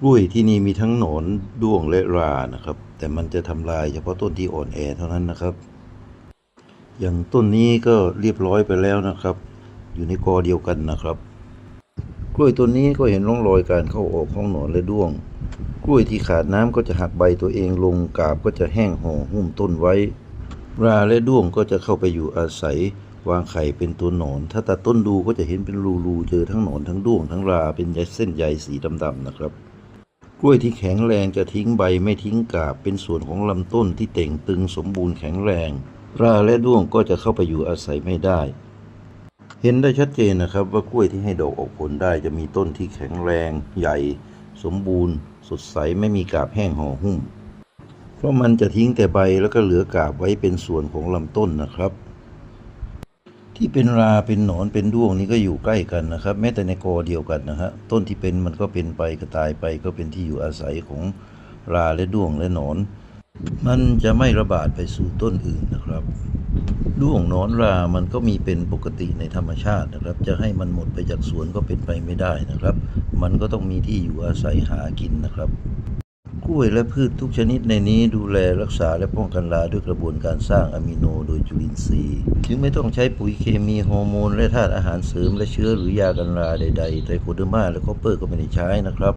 กล้วยที่นี่มีทั้งหนอนด้วงและรานะครับ แต่มันจะทำลายเฉพาะต้นที่อ่อนแอเท่านั้นนะครับ อย่างต้นนี้ก็เรียบร้อยไปแล้วนะครับ อยู่ในกอเดียวกันนะครับ กล้วยต้นนี้ก็เห็นร่องรอยการเข้าออกของหนอนและด้วง กล้วยที่ขาดน้ำก็จะหักใบตัวเองลงกาบก็จะแห้งห่อหุ้มต้นไว้ ราและด้วงก็จะเข้าไปอยู่อาศัยวางไข่เป็นตัวหนอน ถ้าตัดต้นดูก็จะเห็นเป็นรูๆเจอทั้งหนอนทั้งด้วงทั้งราเป็นเส้นใยสีดำๆนะครับ กล้วยที่แข็งแรงจะทิ้งใบไม่ทิ้งกาบเป็นส่วนของลำต้นที่เต่งตึงสมบูรณ์แข็งแรง ราและด้วงก็จะเข้าไปอยู่อาศัยไม่ได้ เห็นได้ชัดเจนนะครับว่ากล้วยที่ให้ดอกออกผลได้จะมีต้นที่แข็งแรง ใหญ่ สมบูรณ์ สดใสไม่มีกาบแห้งห่อหุ้ม เพราะมันจะทิ้งแต่ใบแล้วก็เหลือกาบไว้เป็นส่วนของลำต้นนะครับ ที่เป็นราเป็นหนอนเป็นด้วงนี่ก็อยู่ใกล้กันนะครับ แม้แต่ในกอเดียวกันนะฮะต้นที่เป็นมันก็เป็นไปก็ตายไป ก็เป็นที่อยู่อาศัยของราและด้วงและหนอน มันจะไม่ระบาดไปสู่ต้นอื่นนะครับด้วงหนอนรา มันก็มีเป็นปกติในธรรมชาตินะครับ จะให้มันหมดไปจากสวนก็เป็นไปไม่ได้นะครับ มันก็ต้องมีที่อยู่อาศัยหากินนะครับ กล้วยและพืชทุกชนิดในนี้ดูแลรักษาและป้องกันราด้วยกระบวนการสร้างอะมิโนโดยจุลินทรีย์ จึงไม่ต้องใช้ปุ๋ยเคมีฮอร์โมนและธาตุอาหารเสริมและเชื้อหรือยากันราใดๆไตรโคเดอร์มาและคอปเปอร์ก็ไม่ได้ใช้นะครับ